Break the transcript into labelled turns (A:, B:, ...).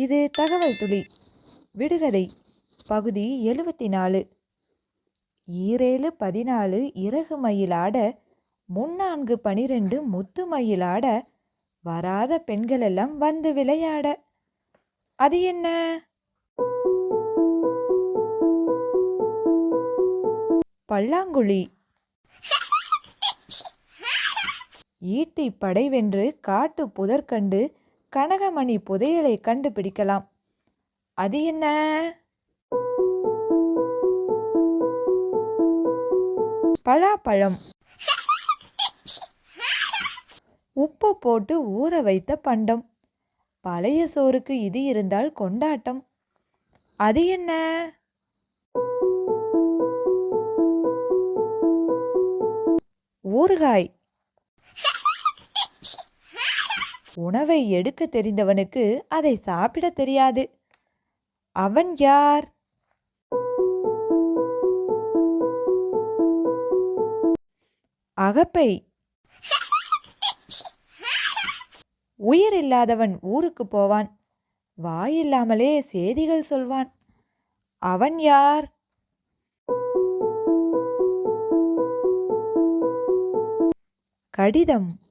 A: இது தகவல் துளி. விடுகதை பகுதி எழுபத்தி நாலு ஈரேழு பதினாலு இறகு மயிலாட முன்னான்கு பனிரெண்டு முத்து மயிலாட வராத பெண்களெல்லாம் வந்து விளையாட. அது என்ன? பல்லாங்குழி. ஈட்டி படை வென்று காட்டு புதற்கண்டு கனகமணி புதையலை கண்டுபிடிக்கலாம். அது என்ன? பலாப்பழம். உப்பு போட்டு ஊற வைத்த பண்டம். பழைய சோறுக்கு இது இருந்தால் கொண்டாட்டம். அது என்ன? ஊறுகாய். உணவை எடுக்க தெரிந்தவனுக்கு அதை சாப்பிட தெரியாது. அவன் யார்? அகப்பை. உயிர் இல்லாதவன் ஊருக்கு போவான். வாயில்லாமலே செய்திகள் சொல்வான். அவன் யார்? கடிதம்.